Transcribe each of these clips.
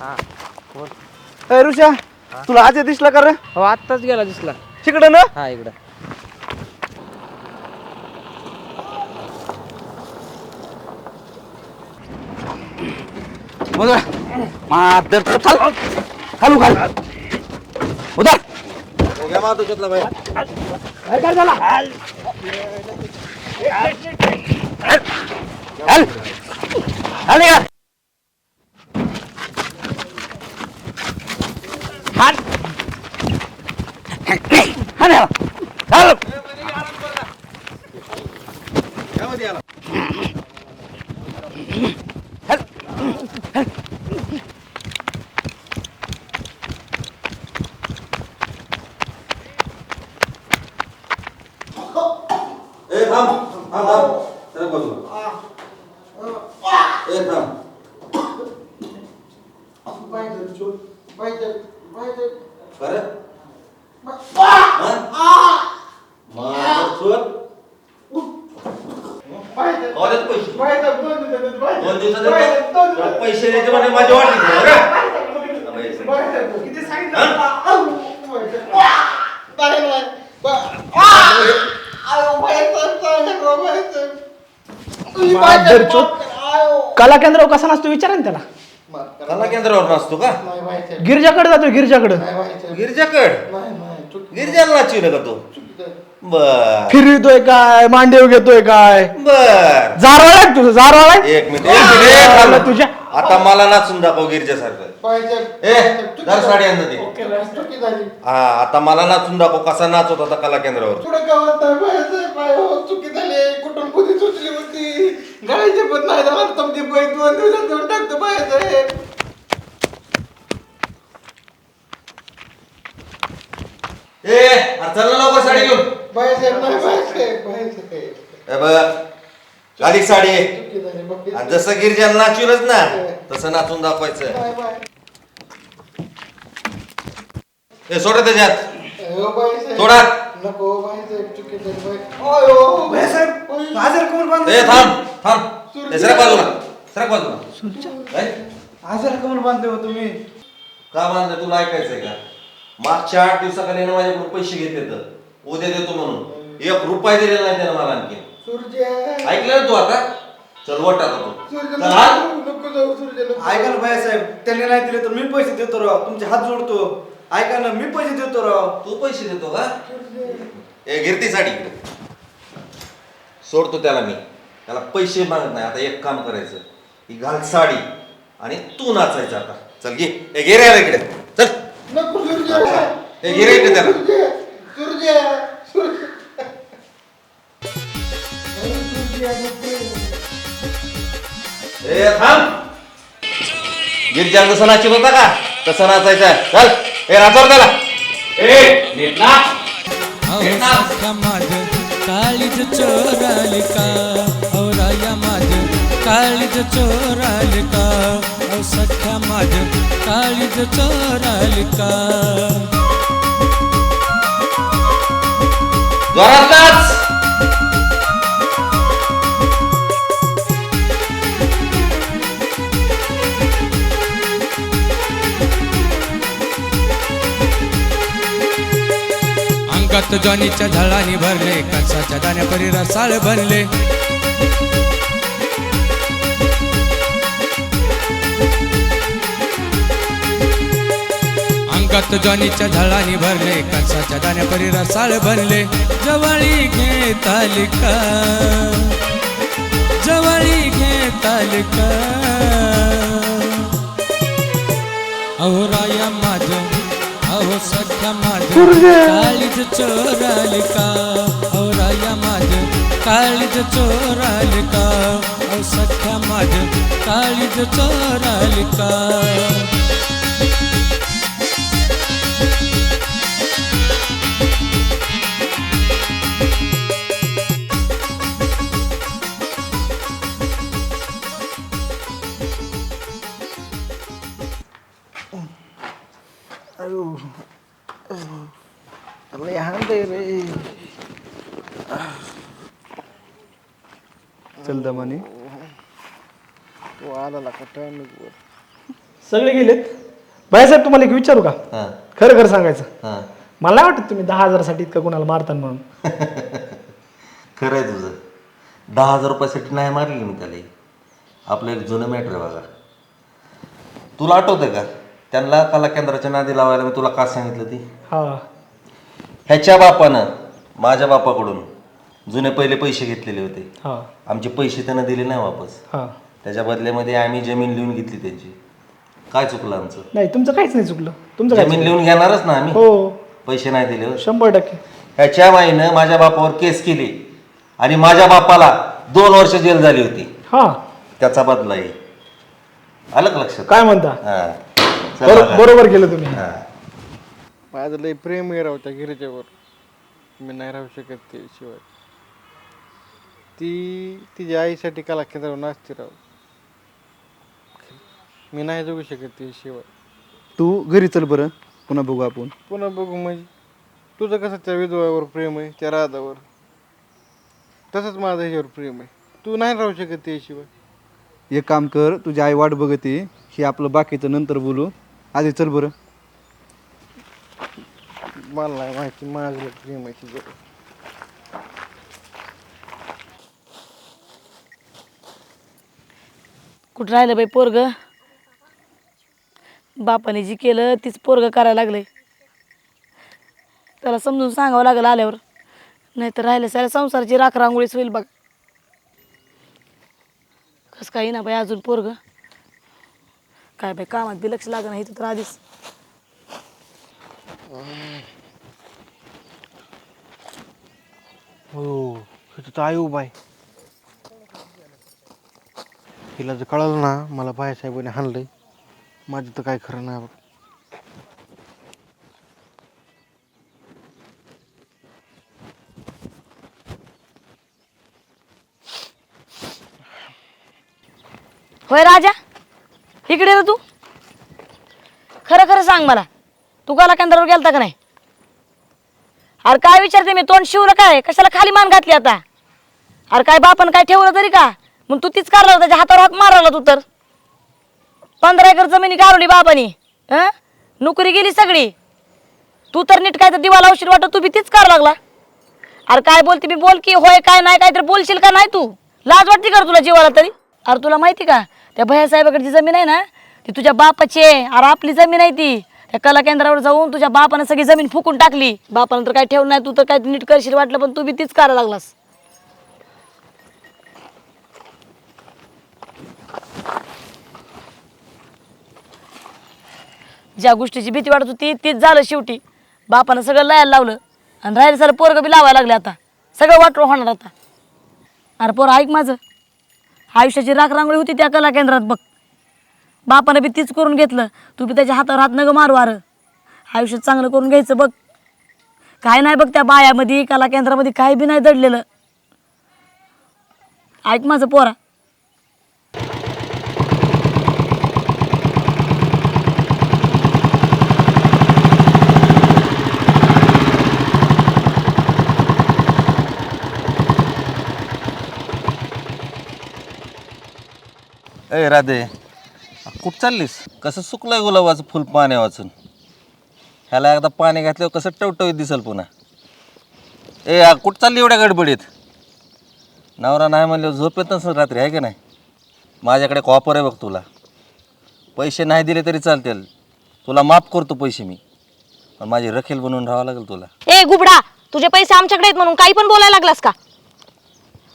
हा. बोल. ऋषा तुला आज दिसला का रे? हो आत्ताच गेला दिसला. तिकडं ना? हा इकडं. उधर मादर चाल. खालू खाल. उधर हल हल हल यार हल ए थांब थांब थांब सरक बाजूला ए थांब बरं माझं चोर कॉलेज पैसे दोन दिवसात देतो. तुला पैसे द्यायचे म्हणजे माझी वाटली कला केंद्र कसा नसतो विचारा ना त्याला. कला केंद्रावर नसतो का? गिरजाकडे जातो गिरजाकडे. गिरजाकड? गिरजाला नाचविलं का तू? बर. फिरतोय काय मांडीव घेतोय काय? बर. जारवाळ आहे तुझं जारवाळ आहे? एक मिनिट एक मिनिट थांब. आलं तुझ्या. आता मला नाचून दाखव गिरजासारखं. ए दर साडी आणलं ते हा आता मला नाचून दाखव कसा नाचवत होता कला केंद्रावर चुकी झाली कुठून बुद्धी सुचली होती गळायचे पण नाही झालं तुमची बाई दोन दिवसात देऊन टाकतो बाहेर ए अरे चल ना लवकर साडी घेऊन बाहेर नाही बघ साडी. आणि जसं गिरजा नाचविलच ना तसं नाचून दाखवायचं. हे ए सोडा त्याच्यात. सोडा. नको कोण बांध ए थांब थांब. ए, सरक बाजूला सरक बाजूला. ए, कोण बांधले हो तुम्ही का बांधलं तुला ऐकायचंय का? मागच्या आठ दिवसाखाली माझ्याकडून पैसे घेतले तर उद्या देतो म्हणून. एक रुपया दिलेला नाही त्यानं मला आणखी सूर्य. ऐकलं ना तू आता? चल वट आता तू. सूर्य चल हात. नको नको जाऊ सूर्य नको ऐका ना साहेब त्यांनी नाही दिले तर मी पैसे देतो राव. तुमचे हात जोडतो. ऐका ना मी पैसे देतो राव. तू पैसे देतो का? ए गिरती साडी. सोडतो त्याला मी. त्याला पैसे मागत नाही. आता एक काम करायचं. ही घाल साडी आणि तू नाचायचं आता. चल घे. ए घे रे याला इकडे. चल. नको सूर्य. ए घे रे इकडे त्याला. सूर्य. ए थांब. गिरजा जसं नाचत होता का? तसं नाचायचं आहे. चल ए नाचवर त्याला. ए नीट नाच. सख्या माझ काळीज चोराली का औ राया माझ काळीज चोराली का औ सख्या माझ काळीज चोराली का जोरात नाच. अंगात ज्वानीच्या झाडाने भरले कसाच्या दाण्यापरी रसाळ बनले. अंगात ज्वानीच्या झाडाने भरले कसाच्या दाण्यापरी रसाळ बनले. जवळी घेत आली का जवळी घेत आली का काळीज चोराली का अहो राया माझ काळीज चोराली का अहो सख्या माझ काळीज चोराली का लय रे चल दमानी तू आला का टाइम सगळे गेलेत भाईसाहेब तुम्हाला एक विचारू का हा खरं खरं सांगायचं हा मला वाटत तुम्ही दहा हजारासाठी इतकं कुणाला मारता म्हणून खरं आहे तुझं दहा हजार रुपयासाठी नाही मारली मी त्याला आपलं एक जुनं मॅटर आहे बघा तुला आठवतंय का त्यांना कला केंद्राच्या नादी लावायला मी तुला का सांगितलं ती? हा. ह्याच्या बापानं माझ्या बापाकडून जुने पहिले पैसे घेतलेले होते. हा. आमचे पैसे त्यानं दिले नाही वापस. हा. त्याच्या बदल्यामध्ये आम्ही जमीन लिहून घेतली त्यांची. काय चुकलं आमचं? नाही तुमचं काहीच नाही चुकलं. तुमचं जमीन लिहून घेणारच ना आम्ही. हो. पैसे नाही दिले हो. शंभर टक्के. ह्याच्या माईनं माझ्या बापावर केस केली. आणि माझ्या बापाला दोन वर्ष जेल झाली होती. हा. त्याचा बदला आहे. आलं का लक्षात? काय म्हणता? हा. बरो-. बरोबर केलं तुम्ही. हा. माझं लय प्रेम आहे राव त्या मी नाही राहू शकत ते शिवाय ती तिच्या आईसाठी कला केंद्रावर नाचते राव. मी नाही जगू शकत ते शिवाय तू घरी चल बरं. पुन्हा बघू आपण. पुन्हा बघू म्हणजे तुझं कसं त्या विधवावर प्रेम आहे त्या राधावर? तसंच माझं ह्याच्यावर प्रेम आहे. तू नाही राहू शकत त्याशिवाय. एक काम कर तुझी आई वाट बघते. हे आपलं बाकीचं नंतर बोलू. आधी चल बरं. मला नाही माहिती माझं प्रेम आहे तिच्यावर कुठं राहिलं बाई पोरग? बापाने जी केलं तीच पोरग करायला लागलंय. त्याला समजून सांगावं लागेल आल्यावर. नाहीतर राहिलं साऱ्या संसाराची राख रांगोळीच होईल बघ. कसं काही ना बाई अजून पोरग? काय बाई कामात बी लक्ष लागणार इथं तर आधीच. हो इथं तर आई उभा आहे. हिला जर कळलं ना मला बायासाहेबांनी हाणलंय. माझं तर काय खरं नाही बघ. होय राजा? इकडे रे तू. खरं खरं सांग मला. तू गाला केंद्रावर गेलता का नाही? अरे काय विचारते मी? तोंड शिवलं काय? कशाला खाली मान घातली आता? अरे काय बापन काय ठेवलं तरी का? मग तू तीच कारला त्याच्या हातावर हात मारला तू तर. पंधरा एकर जमिनी गारवली बाबानी. हं? नोकरी गेली सगळी. तू तर नीट काय तर दिवाला उशीर वाटत तू बी तीच कार लागला. अरे काय बोलते मी बोल की होय काय नाही काय तर बोलशील का नाही तू? लाज वाटते का तुला जीवाला तरी? अरे तुला माहिती का? त्या भैया साहेबाकडची जमीन आहे ना ती तुझ्या बापाची आहे. अरे आपली जमीन आहे ती. त्या कला केंद्रावर जाऊन तुझ्या बापानं सगळी जमीन फुकून टाकली. बापानं तर काय ठेवलं नाही तू तर काय नीट करशील वाटलं पण तू बी तीच करायला लागलास. ज्या गोष्टीची भीती वाटत होती तीच झालं शेवटी. बापानं सगळं लायला लावलं. आणि राहिलं सर पोरगं बी लावायला लागले आता. सगळं वाटलं होणार आता. अरे पोरं ऐक माझं. आयुष्याची राख रांगोळी होती त्या कला केंद्रात बघ. बापानं बी तीच करून घेतलं. तू बी त्याच्या हातावर हात नग मारू अरं आयुष्य चांगलं करून घ्यायचं बघ. काय नाही बघ त्या बायामध्ये कला केंद्रामध्ये काही बी नाही दडलेलं. ऐक माझं पोरा. ए राधे कुठं चाललीस? कसं सुकलंय गुलाबाचं फुल पाणी वाचून? ह्याला एकदा पाणी घातल्यावर कसं टवटवीत दिसल पुन्हा? ए आ, कुठं चालली एवढ्या गडबडीत? नवरा नाही म्हणल्यावर झोप येत नसेल रात्री आहे का नाही? माझ्याकडे कॉपर आहे बघ तुला. पैसे नाही दिले तरी चालतील. तुला माफ करतो पैसे मी. पण माझी रखेल बनवून राहावं लागेल तुला. ए गुबडा तुझे पैसे आमच्याकडे आहेत म्हणून काही पण बोलायला लागलास का?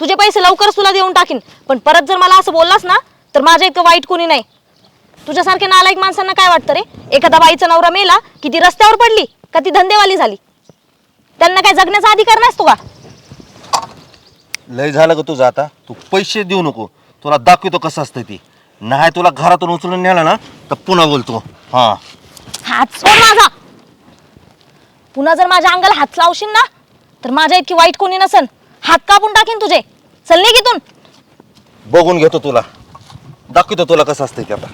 तुझे पैसे लवकरच तुला देऊन टाकीन. पण परत जर मला असं बोललास ना तर माझ्या इतकं वाईट कोणी नाही. तुझ्यासारख्या नालायक माणसांना काय वाटतं रे? एखादा बाईचा नवरा मेला की ती रस्त्यावर पडली का ती धंदेवाली झाली? त्यांना काय जगण्याचा अधिकार नसतो का? लय झालं का तुझं आता. तू पैसे देऊ नको. तुला दाखवतो कसं असतं ती. नाही तुला घरातून उचलून नेलं ना तर पुन्हा बोलतो. हां. हात सोड माझा. पुन्हा जर माझ्या अंगाला हात लावशील ना तर माझ्या इतकी वाईट कोणी नसन. हात कापून टाकीन तुझे. चल निघ इथून. बघून घेतो तुला. दाखवतो तुला कसं असतंय ते आता.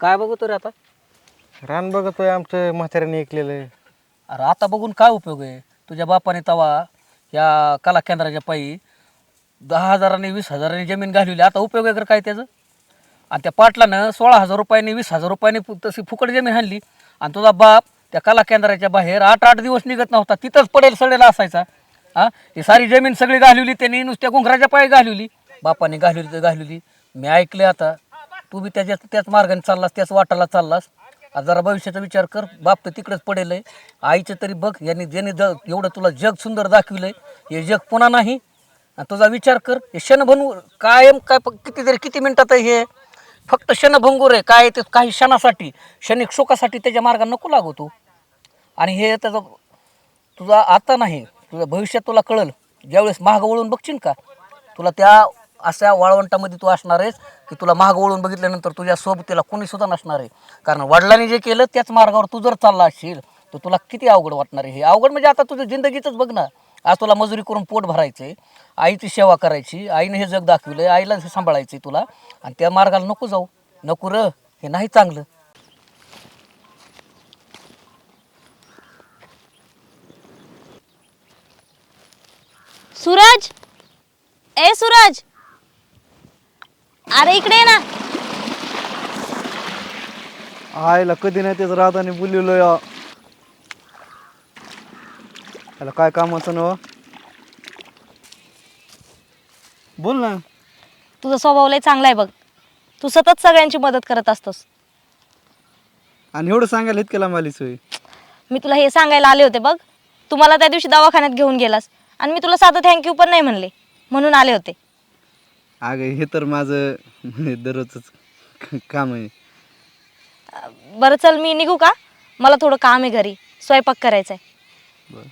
काय बघतो रे आता? रान बघतोय आमचं म्हाताऱ्याने ऐकलेलं. अरे आता बघून काय उपयोग आहे? तुझ्या बापाने तवा या कला केंद्राच्या पायी दहा हजारांनी वीस हजारांनी जमीन घालवली. आता उपयोग वगैरे काय त्याचं? आणि त्या पाटलानं सोळा हजार रुपयांनी वीस हजार रुपयांनी फु- तशी फुकट जमीन आणली. आणि तुझा बाप त्या कला केंद्राच्या बाहेर आठ आठ दिवस निघत नव्हता. तिथंच पडेल सडेला असायचा. हा? ही सारी जमीन सगळी घालवली त्यांनी नुसत्या घुंगराच्या पायी घालवली. बापाने घालवली तर घालवली. मी ऐकले आता तू बी त्याच्याच त्याच मार्गाने चाललास त्याच वाटाला चाललास. जरा भविष्याचा विचार कर. बाप तर तिकडेच पडेल आहे आईचं तरी बघ यांनी ज्याने जग एवढं तुला जग सुंदर दाखविलंय हे जग पुन्हा नाही. आणि तुझा विचार कर. हे क्षणभंगूर कायम काय प- किती तरी किती मिनटात आहे हे? फक्त क्षणभंगूर आहे. काय ते? काही क्षणासाठी क्षणिक शोकासाठी त्याच्या मार्गाने नको लागू तू. आणि हे त्याचं तुझा आता नाही तुझं भविष्यात तुला कळल. ज्यावेळेस महाग वळून बघशील का? तुला त्या अशा वाळवंटामध्ये तू असणार आहेस. की तुला माग वळून बघितल्यानंतर तुझ्या सोबतीला कोणी सुद्धा नसणार आहे. कारण वडिलांनी जे केलं त्याच मार्गावर तू जर चालला असशील तर तुला किती अवघड वाटणार आहे हे? अवघड म्हणजे आता तुझं जिंदगीचंच बघ ना. आज तुला मजुरी करून पोट भरायचे आईची सेवा करायची आईने हे जग दाखविलं आईला हे सांभाळायचं तुला. आणि त्या मार्गाला नको जाऊ. नको र. हे नाही चांगलं. सूरज! ए सूरज! अरे इकडे ये ना. आईला कधी नाही त्याच राधाने बोललेलो या. याला काय कामाचं ना बोल ना. तुझा स्वभाव लय चांगला आहे बघ. तू सतत सगळ्यांची मदत करत असतोस. आणि एवढं सांगायला इतक्या लांब आलीच होय? मी तुला हे सांगायला आले होते बघ. तू मला त्या दिवशी दवाखान्यात घेऊन गेलास. आणि मी तुला साधं थँक्यू पण नाही म्हणले. म्हणून आले होते. अगं हे तर माझं म्हणजे दररोजच काम आहे. बरं चल मी निघू का? मला थोडं काम आहे घरी. स्वयंपाक करायचा आहे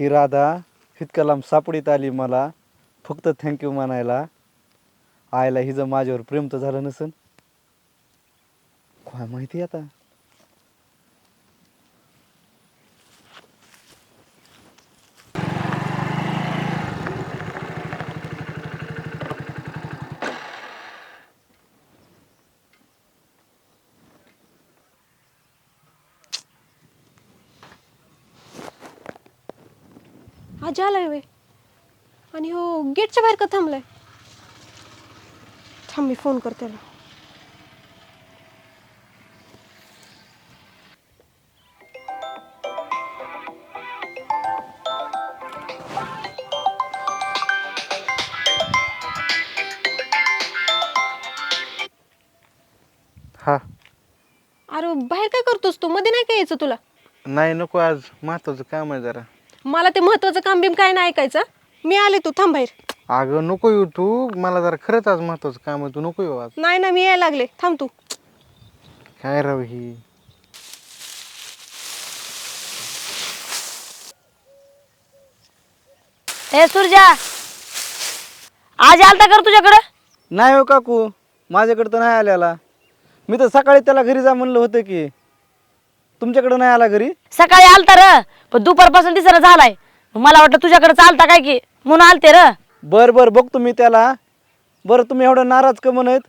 ही राधा इतक्या लांब सापडीत आली मला. फक्त थँक्यू म्हणायला. आईला हिचं माझ्यावर प्रेम तर झालं नसन. काय माहिती आता. आज आलाय वे आणि हो गेटच्या बाहेर का थांबलाय? थांब मी फोन करते त्याला हा. अरे बाहेर काय करतोस तू? मध्ये नाही काय यायचं तुला? नाही नको आज. महत्वाचं काम आहे जरा. मला ते महत्वाचं काम बिम काय नाही ऐकायचं. मी आले तू थांब बाहेर. अगं नको येऊ तू. मला जरा खरंच आज महत्वाचं काम आहे. तू नको येऊ आज. नाही ना मी यायला लागले. थांब तू. काय राव ही? ए सुरजा! आज आलता कर तुझ्याकडं? नाही हो काकू. माझ्याकडे तर नाही आल्याला मी तर सकाळी त्याला घरी जा म्हणलं होतं की तुमच्याकडे नाही आला घरी? सकाळी आलता र पण दुपारपासून तिसरा झालाय. मला वाटलं तुझ्याकडे चालता काय की म्हणून आलते र. बर बर बघतो मी त्याला. बरं तुम्ही एवढं नाराज का म्हणत?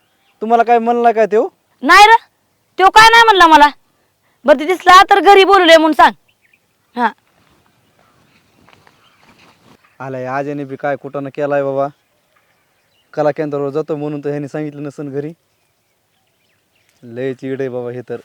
तुम्हाला काय म्हणला काय तो नाही र तो काय नाही म्हणला मला. बरं ते दिसला तर घरी बोलवले म्हणून सांग. हा. आलाय आजीने बी काय कुठं केलाय बाबा. कला केंद्रावर जातो म्हणून तर ह्याने सांगितलं नसन घरी. लय चिड आहे बाबा हे तर.